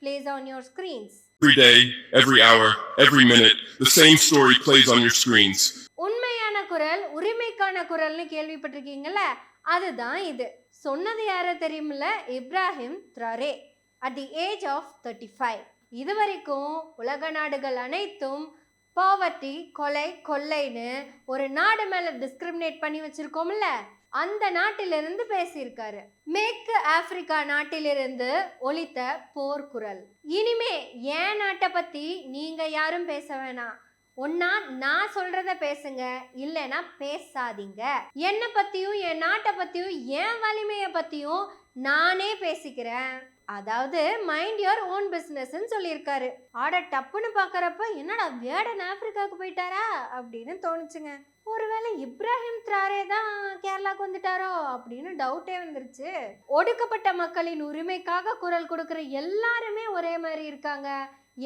plays on your screens. Every day, every hour, every minute, the same story plays on your screens. உண்மையான குரல் உரிமைக்கான குரல்னு கேள்விப்பட்டிருக்கீங்கல்ல? அதுதான் இது. சொன்னது யார தெரியுமில்ல? Ibrahim Traore. At the age of thirty five இதுவரைக்கும் உலக நாடுகள் அனைத்தும் பாவர்ட்டி கொலை கொள்ளைன்னு ஒரு நாடு மேல டிஸ்கிரிமினேட் பண்ணி வச்சிருக்கோம்ல? அந்த நாட்டிலிருந்து பேசியிருக்காரு. மேற்கு ஆப்பிரிக்கா நாட்டிலிருந்து ஒலித்த போர்க்குரல். இனிமே என் நாட்டை பத்தி நீங்க யாரும் பேச வேணாம். ஒன்னா நான் சொல்றத பேசுங்க இல்லைன்னா பேசாதீங்க. என்னை பத்தியும் என் நாட்டை பத்தியும் என் வலிமையை பத்தியும் நானே பேசிக்கிறேன். அதாவது மைண்ட் யுவர் ஓன் பிஸ்னஸ்ன்னு சொல்லியிருக்காரு. ஆட டப்புன்னு பார்க்குறப்ப என்னடா வேடன் ஆப்பிரிக்காவுக்கு போயிட்டாரா? அப்படின்னு தோணுச்சுங்க. ஒருவேளை இப்ராஹிம் த்ராரே தான் கேரளாக்கு வந்துட்டாரோ அப்படின்னு டவுட்டே வந்துருச்சு. ஒடுக்கப்பட்ட மக்களின் உரிமைக்காக குரல் கொடுக்கிற எல்லாருமே ஒரே மாதிரி இருக்காங்க.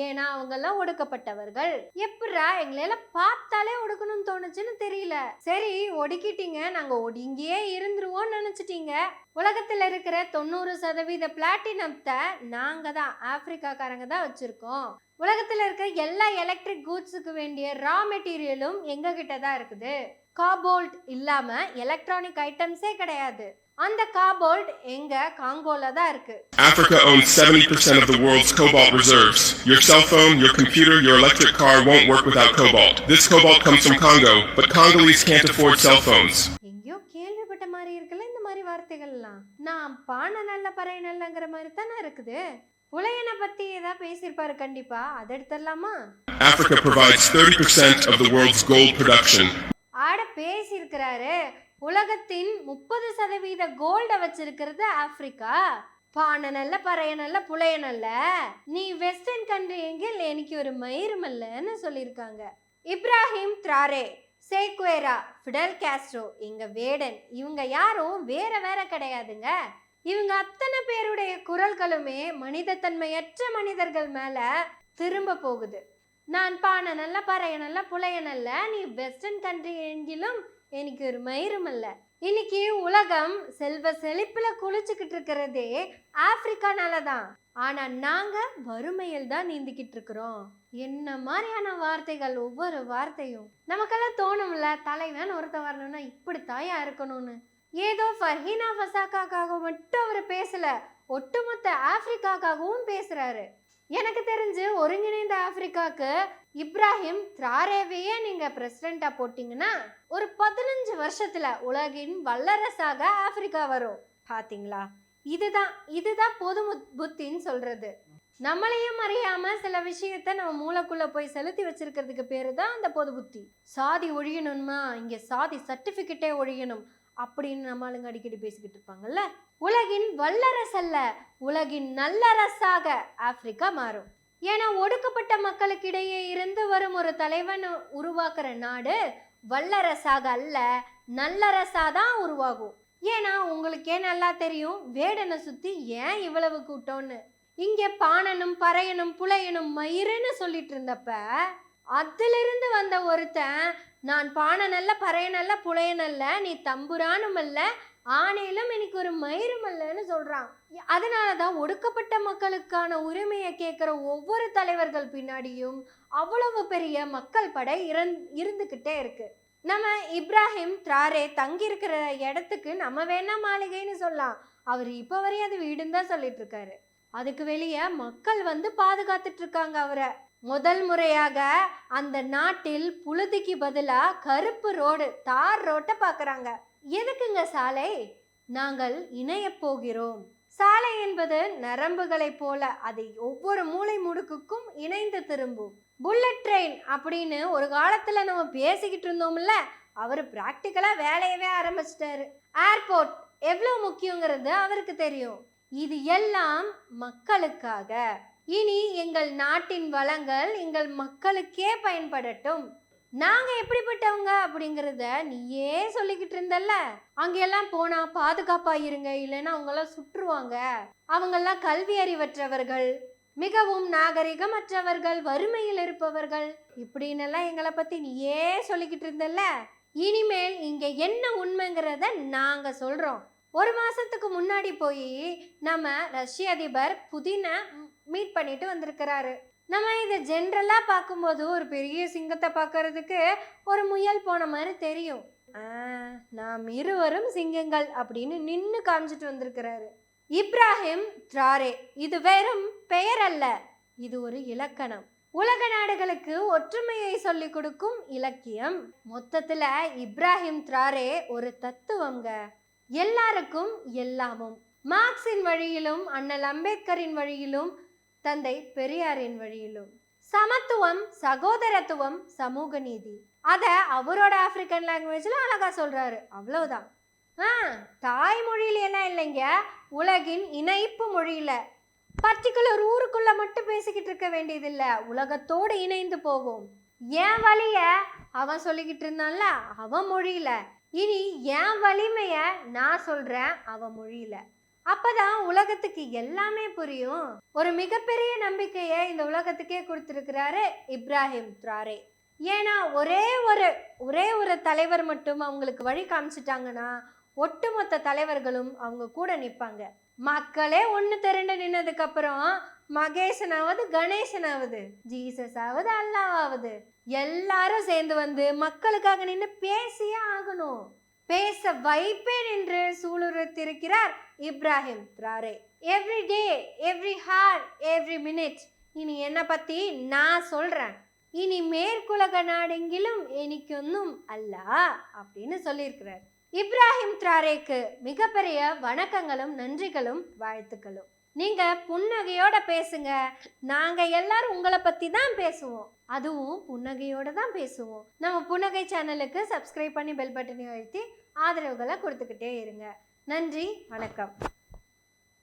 ஏன்னா அவங்கெல்லாம் ஒடுக்கப்பட்டவர்கள். எப்படா எங்களையெல்லாம் பார்த்தாலே ஒடுக்கணும்னு தோணுச்சுன்னு தெரியல. சரி ஒடுக்கிட்டீங்க. நாங்க ஒடுங்கியே இருந்துருவோம்னு நினைச்சிட்டீங்க. உலகத்துல இருக்கிற தொண்ணூறு சதவீத பிளாட்டினத்தை நாங்க தான் ஆப்பிரிக்காக்காரங்க தான் வச்சிருக்கோம். உலகத்துல இருக்கிற எல்லா எலக்ட்ரிக் கூட்ஸுக்கு வேண்டிய ரா மெட்டீரியலும் எங்க கிட்ட தான் இருக்குது காபோல்ட் இல்லாம எலக்ட்ரானிக் ஐட்டம்ஸே கிடையாது அந்த காபோல்ட் எங்க காங்கோல தான் இருக்கு Africa owns 70% of the world's cobalt reserves. Your cell phone, your computer, your electric car won't work without cobalt. This cobalt comes from Congo, but Congolese can't afford cell phones. எங்கேயோ கேள்விப்பட்ட மாதிரி இருக்குல்ல இந்த மாதிரி வார்த்தைகள்லாம் நான் பானை நல்ல பறை நல்லங்கிற மாதிரி தானே இருக்குது புலையனை பத்தி ஏதாவது பேசியிருப்பாரு கண்டிப்பா. அதை எடுத்துடலாமா? Africa provides 30% of the world's gold production. ஆட பேசியிருக்கிறாரு. உலகத்தின் முப்பது சதவீத கோல்டை வச்சிருக்கிறது ஆப்பிரிக்கா. பானை நல்ல பறைய நல்ல புலைய நல்ல. நீ வெஸ்டர்ன் கண்ட்ரி எங்கில் எனக்கு ஒரு மயிறுமல்லன்னு சொல்லியிருக்காங்க. Ibrahim Traore Che Guevara Fidel Castro எங்க வேடன். இவங்க யாரும் வேற வேற கிடையாதுங்க. இவங்க அத்தனை பேருடைய குரல்களுமே மனிதத்தன்மையற்ற மனிதர்கள் மேல திரும்ப போகுது. நான் பானை நல்ல பறைய நல்ல புலைய நல்ல நீ வெஸ்டர்ன் கண்ட்ரி எங்கிலும் எனக்கு ஒரு மயிரும் அல்ல. இன்னைக்கு உலகம் செல்வ செழிப்புல குளிச்சுக்கிட்டு இருக்கிறதே ஆப்பிரிக்கானால தான் ஆனா நாங்க வறுமையில் தான் நீந்திக்கிட்டு இருக்கிறோம். என்ன மாதிரியான வார்த்தைகள் ஒவ்வொரு வார்த்தையும். நமக்கெல்லாம் தோணும்ல தலைவன் ஒருத்த வரணும்னா இப்படித்தாயா இருக்கணும்னு. ஏதோ ஃபர்ஹீனா ஃபசாக்காக்காக மட்டும் அவர் பேசலை. ஒட்டுமொத்த ஆப்பிரிக்காக்காகவும் பேசுகிறாரு எனக்கு தெரிஞ்சு ஒருங்கிணைந்த ஆப்பிரிக்காவுக்கு இப்ராஹிம் த்ராரேவையே நீங்கள் பிரசிடெண்ட்டாக போட்டிங்கன்னா ஒரு பதினஞ்சு வருஷத்தில் உலகின் வல்லரசாக ஆப்பிரிக்கா வரும். பார்த்தீங்களா இதுதான் இதுதான் பொது முத்- புத்தின்னு சொல்கிறது நம்மளையும் அறியாமல் சில விஷயத்த நம்ம மூளைக்குள்ளே போய் செலுத்தி வச்சிருக்கிறதுக்கு பேர் தான் அந்த பொது புத்தி. சாதி ஒழியணுமா இங்கே சாதி சர்டிஃபிகேட்டே ஒழியணும். அப்படின்னு நம்ம ஆளுங்க அடிக்கடி பேசிக்கிட்டு இருப்பாங்கல்ல? உலகின் வல்லரசல்ல உலகின் நல்லரசாக ஆப்பிரிக்கா மாறும். ஏன்னா ஒடுக்கப்பட்ட மக்களுக்கிடையே இருந்து வரும் ஒரு தலைவன் உருவாக்குற நாடு வல்லரசாக அல்ல நல்லரசாக தான் உருவாகும். ஏன்னா உங்களுக்கே நல்லா தெரியும்? வேடனை சுற்றி ஏன் இவ்வளவு கூட்டம்னு? இங்கே பாணனும் பறையனும் புலையனும் மயிருன்னு சொல்லிட்டு இருந்தப்ப அதிலிருந்து வந்த ஒருத்தன் நான் பாணனல்ல பறையனல்ல புலையனல்ல நீ தம்புரானும் அல்ல ஆணையிலும் எனக்கு ஒரு மயிரும் அல்லன்னு அதனால தான் ஒடுக்கப்பட்ட மக்களுக்கான உரிமையை கேட்குற ஒவ்வொரு தலைவர்கள் பின்னாடியும் அவ்வளவு பெரிய மக்கள் படை இறந் இருந்துக்கிட்டே இருக்குது நம்ம இப்ராஹிம் த்ராரே தங்கியிருக்கிற இடத்துக்கு நம்ம வேணா மாளிகைன்னு சொல்லலாம். அவர் இப்போ வரையும் அது வீடுன்னு தான் சொல்லிட்டு இருக்காரு. அதுக்கு வெளியே மக்கள் வந்து பாதுகாத்துட்டு இருக்காங்க அவரை. முதல் முறையாக அந்த நாட்டில் புழுதிக்கு பதிலாக கருப்பு ரோடு தார் ரோட்டை பார்க்குறாங்க எதுக்குங்க சாலை? நாங்கள் இணையப் போகிறோம். சாலை என்பது நரம்புகளைப் போல அதை ஒவ்வொரு மூளை முடுக்குக்கும் இணைந்து திரும்பும். புல்லட் ட்ரெயின் அப்படின்னு ஒரு காலத்தில் நம்ம பேசிக்கிட்டு இருந்தோம்ல அவர் ப்ராக்டிக்கலாக வேலையவே ஆரம்பிச்சிட்டாரு. ஏர்போர்ட் எவ்வளோ முக்கியங்கிறது அவருக்கு தெரியும். இது எல்லாம் மக்களுக்காக. இனி எங்கள் நாட்டின் வளங்கள் எங்கள் மக்களுக்கே பயன்படட்டும். நாங்க எப்படிப்பட்டவங்க அப்படிங்கிறத நீயே சொல்லிக்கிட்டு இருந்தல்ல? அங்கெல்லாம் போனா பாதுகாப்பா இருங்க இல்லைன்னா அவங்கெல்லாம் சுற்றுவாங்க. அவங்கெல்லாம் கல்வி அறிவற்றவர்கள் மிகவும் நாகரிகமற்றவர்கள் வறுமையில் இருப்பவர்கள். இப்படின்னு எல்லாம் எங்களை பத்தி நீயே சொல்லிக்கிட்டு இருந்தல்ல? இனிமேல் இங்க என்ன உண்மைங்கிறத நாங்க சொல்றோம். ஒரு மாசத்துக்கு முன்னாடி போய் நம்ம ரஷ்ய அதிபர் புதின மீட் பண்ணிட்டு வந்திருக்கிறாரு. நம்ம இதை ஜென்ரலாக பார்க்கும்போது ஒரு பெரிய சிங்கத்தை பார்க்கறதுக்கு ஒரு முயல் போன மாதிரி தெரியும். நாம் இருவரும் சிங்கங்கள் அப்படின்னு நின்று காமிச்சிட்டு வந்திருக்கிறாரு. இப்ராஹிம் த்ராரே இது வெறும் பெயர் அல்ல இது ஒரு இலக்கணம். உலக நாடுகளுக்கு ஒற்றுமையை சொல்லிக் கொடுக்கும் இலக்கியம். மொத்தத்தில் இப்ராஹிம் த்ராரே ஒரு தத்துவங்க. எல்லாருக்கும் எல்லாமும். மார்க்சின் வழியிலும் அண்ணல் அம்பேத்கரின் வழியிலும் தந்தை பெரியாரின் வழியிலும். சமத்துவம் சகோதரத்துவம் சமூக நீதி. அதை அவரோட ஆப்பிரிக்கன் லாங்குவேஜில் அழகாக சொல்கிறாரு அவ்வளவுதான். ஆ தாய்மொழியில் எல்லாம் இல்லைங்க? உலகின் இணைப்பு மொழியில். பர்டிகுலர் ஊருக்குள்ள மட்டும் பேசிக்கிட்டு இருக்க வேண்டியதில்லை. உலகத்தோடு இணைந்து போவோம் என் வழிய அவன் சொல்லிக்கிட்டு இருந்தான்ல அவன் மொழியில. இனி என் வலிமைய நான் சொல்றேன் அவன் மொழியில. அப்பதான் உலகத்துக்கு எல்லாமே புரியும். ஒரு மிகப்பெரிய நம்பிக்கையை இந்த உலகத்துக்கே கொடுத்துருக்கிறாரு இப்ராஹிம் த்ராரே. ஏன்னா ஒரே ஒரு ஒரே ஒரு தலைவர் மட்டும் அவங்களுக்கு வழி காமிச்சிட்டாங்கன்னா ஒட்டுமொத்த தலைவர்களும் அவங்க கூட நிற்பாங்க. மக்களே ஒன்று திரண்டு நின்னதுக்கு அப்புறம் மகேசனாவது கணேசனாவது ஜீசஸ் ஆவது அல்லாவாவது எல்லாரும் சேர்ந்து வந்து மக்களுக்காக நின்று பேசியே ஆகணும். பேச வைப்பேன் என்று சூளுரைத்திருக்கிறார் Ibrahim Traore every day every hour every minute இனி என்னை பற்றி நான் சொல்கிறேன் இனி மேற்குலக நாடெங்கிலும் எனக்கொன்னும் அல்ல அப்படின்னு சொல்லியிருக்கிறார். இப்ராஹிம் திராரேக்கு மிகப்பெரிய வணக்கங்களும் நன்றிகளும் வாழ்த்துக்களும். நீங்கள் புன்னகையோட பேசுங்க. நாங்கள் எல்லாரும் உங்களை பற்றி தான் பேசுவோம். அதுவும் புன்னகையோட தான் பேசுவோம். நம்ம புன்னகை சேனலுக்கு சப்ஸ்கிரைப் பண்ணி பெல் பட்டனை அழுத்தி ஆதரவுகளை கொடுத்துக்கிட்டே இருங்க. நன்றி வணக்கம்.